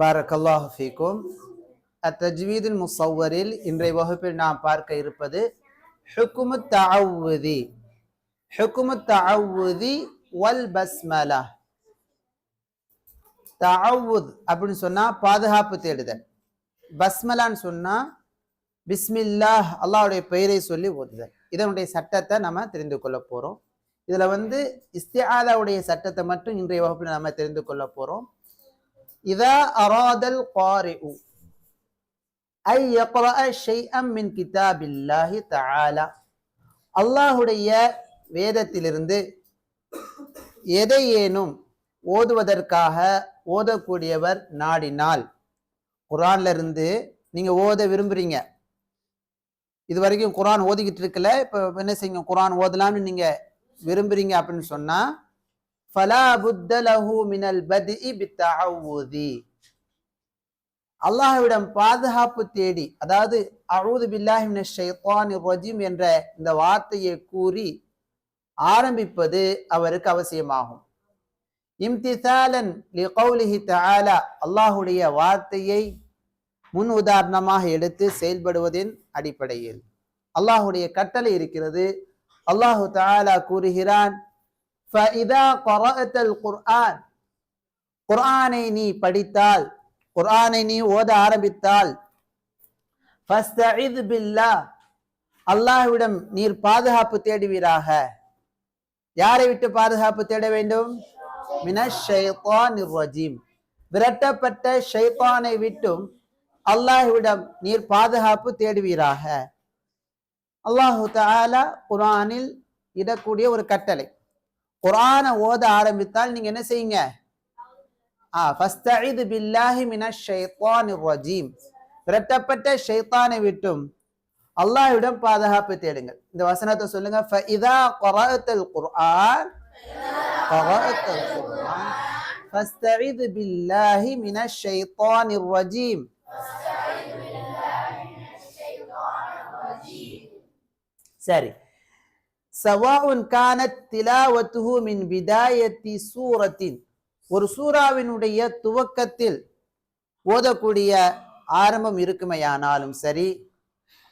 பாரக்கல்லாஹு ஃபீக்கும். அத்தஜ்வீதுல் முசவரில் இன்றைய வகுப்பில் நாம் பார்க்க இருப்பது ஹுக்குமு தஅவுதி ஹுக்குமு தஅவுதி வல் பஸ்மலா. தஅவுத் அப்படின்னு சொன்னால் பாதுகாப்பு தேடுதல். பஸ்மலான்னு சொன்னால் பிஸ்மில்லாஹ் அல்லாவுடைய பெயரை சொல்லி ஓதுதல். இதனுடைய சட்டத்தை நம்ம தெரிந்து கொள்ள போகிறோம் இதில் வந்து இஸ்தியாதாவுடைய சட்டத்தை மட்டும் இன்றைய வகுப்பில் நம்ம தெரிந்து கொள்ள போகிறோம் இதா அராதல் காரிஉ ஐ யக்ரஅ ஷைஅம் மின் கிதாபில்லாஹி தஆலா அல்லாஹுடைய வேதத்திலிருந்து எதையேனும் ஓதுவதற்காக ஓதக்கூடியவர் நாடினால் குரான்ல இருந்து நீங்க ஓத விரும்புறீங்க இது வரைக்கும் குரான் ஓதிக்கிட்டு இருக்கல இப்ப என்ன செய்யுங்க குரான் ஓதலாம்னு நீங்க விரும்புறீங்க அப்படின்னு சொன்னா ஃபலா புத்த மினல் அல்லாஹ்விடம் பாதுகாப்பு தேடி அதாவது அஊது பில்லாஹி மினஷ் ரஜீம் என்ற இந்த வார்த்தையை கூறி ஆரம்பிப்பது அவருக்கு அவசியமாகும். இம்திசாலன் லிகௌலிஹி தஆலா வார்த்தையை முன் உதாரணமாக எடுத்து செயல்படுவதின் அடிப்படையில். அல்லாஹுடைய கட்டளை இருக்கிறது. அல்லாஹு தஆலா கூறுகிறான் குர்ஆன் குர்ஆனை நீ படித்தால் குர்ஆனை நீ ஓத ஆரம்பித்தால் பில்லா அல்லாஹ்விடம் நீர் பாதுகாப்பு தேடுவீராக. யாரை விட்டு பாதுகாப்பு தேட வேண்டும்? விரட்டப்பட்ட ஷைத்தானை விட்டும் அல்லாஹ்விடம் நீர் பாதுகாப்பு தேடுவீராக. அல்லாஹு தாலா குரானில் இடக்கூடிய ஒரு கட்டளை. குர்ஆனை ஓத ஆரம்பித்தால் நீங்க என்ன செய்யுங்க? ஆ ஃபஸ்தஇத் பில்லாஹி மினஷ் ஷைத்தானிர் ரஜீம். விரட்டப்பட்ட ஷைத்தானை விட்டும் அல்லாஹ்விடம் பாதுகாப்பு தேடுங்கள். இந்த வசனத்தை சொல்லுங்க. ஃபஇதா கரஅத்தல் குர்ஆன். கரஅத்தல் குர்ஆன். ஃபஸ்தஇத் பில்லாஹி மினஷ் ஷைத்தானிர் ரஜீம். சரி. சவாவுன் கானத் திலாவத்துஹு மின் விதாயத்தி சூரத்தின். ஒரு சூறாவினுடைய துவக்கத்தில் ஓதக்கூடிய ஆரம்பம் இருக்குமையானாலும் சரி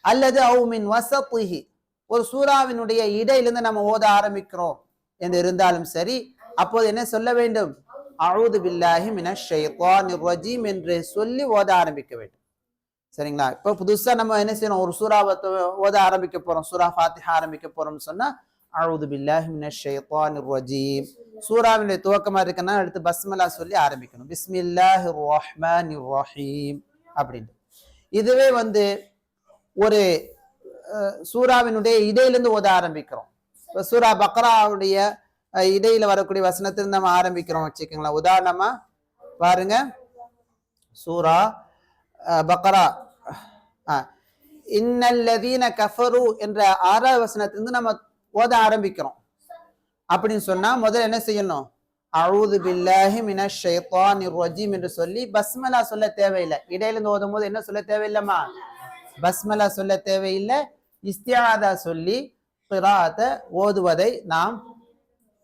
அல்லது அவுமின் வசத்துஹி ஒரு சூறாவினுடைய இடையிலிருந்து நம்ம ஓத ஆரம்பிக்கிறோம் என்று இருந்தாலும் சரி அப்போது என்ன சொல்ல வேண்டும்? அழுது பில்லாஹி மின ஷைத்தானிர் ரஜீம் என்று சொல்லி ஓத ஆரம்பிக்க வேண்டும். சரிங்களா? இப்போ புதுசாக நம்ம என்ன செய்யணும்? ஒரு சூறாவை ஓத ஆரம்பிக்க போகிறோம் சூரா ஃபாத்திஹா ஆரம்பிக்க போகிறோம்னு சொன்னால் அழுது பில்லாஹிமின் ரஜீம். சூறாவினுடைய துவக்கமாக இருக்குன்னா அடுத்து பஸ்மலா சொல்லி ஆரம்பிக்கணும். பிஸ்மில்லாஹி ரஹ்மான் ரஹீம். அப்படின்ட்டு. இதுவே வந்து ஒரு சூறாவினுடைய இடையிலேருந்து ஓத ஆரம்பிக்கிறோம். இப்போ சூரா பக்ராவுடைய இடையில வரக்கூடிய வசனத்திலிருந்து நம்ம ஆரம்பிக்கிறோம் வச்சுக்கோங்களேன். உதாரணமாக பாருங்க. சூரா பக்கரா. பக்ரா இன்னல்லதீன கஃபரு என்ற ஆறாவது வசனத்திலிருந்து நம்ம ஓத ஆரம்பிக்கிறோம். அப்படின்னு சொன்னா முதல்ல என்ன செய்யணும்? அழுது பில்லாஹி மினஷ் ஷைத்தானிர் ரஜீம் என்று சொல்லி பஸ்மலா சொல்ல தேவையில்லை. இடையில இருந்து ஓதும் போது என்ன சொல்ல தேவையில்லைம்மா? பஸ்மலா சொல்ல தேவையில்லை. இஸ்தியாதா சொல்லி கிராத்தை ஓதுவதை நாம்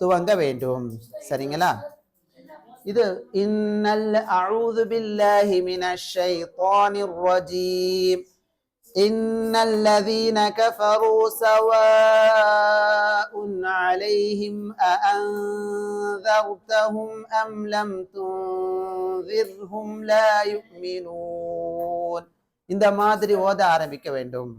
துவங்க வேண்டும். சரிங்களா? ഇത് ഇന്നൽ അഊദു ബില്ലാഹി മിനശ് ശൈത്വാനിർ റജീം. ഇന്നല്ലദീന കഫറൂ സവാഉൻ അലൈഹിം അഅൻദർതഹും അം ലം തുൻദിർഹും ലാ യുഅ്മിനൂൻ. இந்த மாதிரி ஓத ஆரம்பிக்க வேண்டும்